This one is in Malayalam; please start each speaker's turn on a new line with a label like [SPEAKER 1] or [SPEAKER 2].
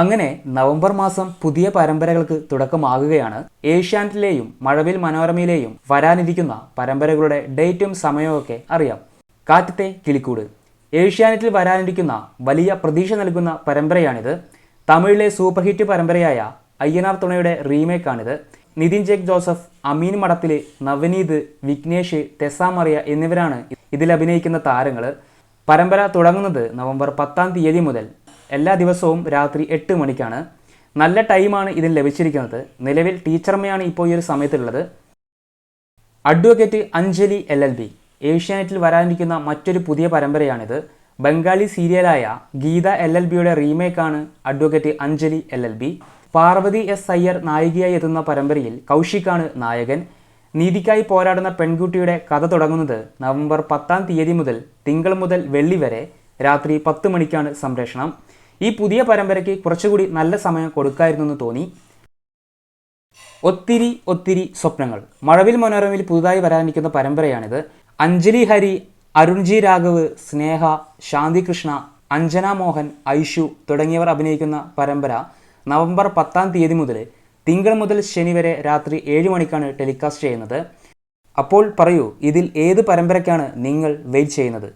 [SPEAKER 1] അങ്ങനെ നവംബർ മാസം പുതിയ പരമ്പരകൾക്ക് തുടക്കമാകുകയാണ്. ഏഷ്യാനെറ്റിലെയും മഴവിൽ മനോരമയിലെയും വരാനിരിക്കുന്ന പരമ്പരകളുടെ ഡേറ്റും സമയവും ഒക്കെ അറിയാം. കാറ്റത്തെ കിളിക്കൂട്. ഏഷ്യാനെറ്റിൽ വരാനിരിക്കുന്ന വലിയ പ്രതീക്ഷ നൽകുന്ന പരമ്പരയാണിത്. തമിഴിലെ സൂപ്പർ ഹിറ്റ് പരമ്പരയായ അയ്യനാർ തുണയുടെ റീമേക്കാണിത്. നിതിൻ ജേക്ക് ജോസഫ് അമീൻ മടത്തിൽ നവനീത് വിഘ്നേഷ് തെസാമറിയ എന്നിവരാണ് ഇതിൽ അഭിനയിക്കുന്ന താരങ്ങൾ പരമ്പര തുടങ്ങുന്നത് നവംബർ പത്താം തീയതി മുതൽ എല്ലാ ദിവസവും രാത്രി എട്ട് മണിക്കാണ്. നല്ല ടൈമാണ് ഇതിന് ലഭിച്ചിരിക്കുന്നത്. നിലവിൽ ടീച്ചർമ്മയാണ് ഇപ്പോൾ ഈ ഒരു സമയത്തുള്ളത്. Advocate Anjali L L B. ഏഷ്യാനെറ്റിൽ വരാനിരിക്കുന്ന മറ്റൊരു പുതിയ പരമ്പരയാണിത്. ബംഗാളി സീരിയലായ ഗീത എൽ എൽ ബിയുടെ റീമേക്കാണ് advocate Anjali L L B. Parvathy S Iyer നായികയായി എത്തുന്ന പരമ്പരയിൽ കൗശിക്കാണ് നായകൻ. നീതിക്കായി പോരാടുന്ന പെൺകുട്ടിയുടെ കഥ തുടങ്ങുന്നത് നവംബർ പത്താം തീയതി മുതൽ തിങ്കൾ മുതൽ വെള്ളി വരെ രാത്രി പത്ത് മണിക്കാണ് സംപ്രേഷണം ഈ പുതിയ പരമ്പരയ്ക്ക് കുറച്ചുകൂടി നല്ല സമയം കൊടുക്കായിരുന്നു എന്ന് തോന്നി. ഒത്തിരി ഒത്തിരി സ്വപ്നങ്ങൾ. മഴവിൽ മനോരമയിൽ പുതുതായി വരാനിരിക്കുന്ന പരമ്പരയാണിത്. അഞ്ജലി ഹരി അരുൺജി രാഘവ് സ്നേഹ ശാന്തി കൃഷ്ണ അഞ്ജന മോഹൻ ഐഷു തുടങ്ങിയവർ അഭിനയിക്കുന്ന പരമ്പര നവംബർ പത്താം തീയതി മുതൽ തിങ്കൾ മുതൽ ശനി വരെ രാത്രി ഏഴ് മണിക്കാണ് ടെലികാസ്റ്റ് ചെയ്യുന്നത്. അപ്പോൾ പറയൂ ഇതിൽ ഏത് പരമ്പരയ്ക്കാണ് നിങ്ങൾ വെയിറ്റ് ചെയ്യുന്നത്?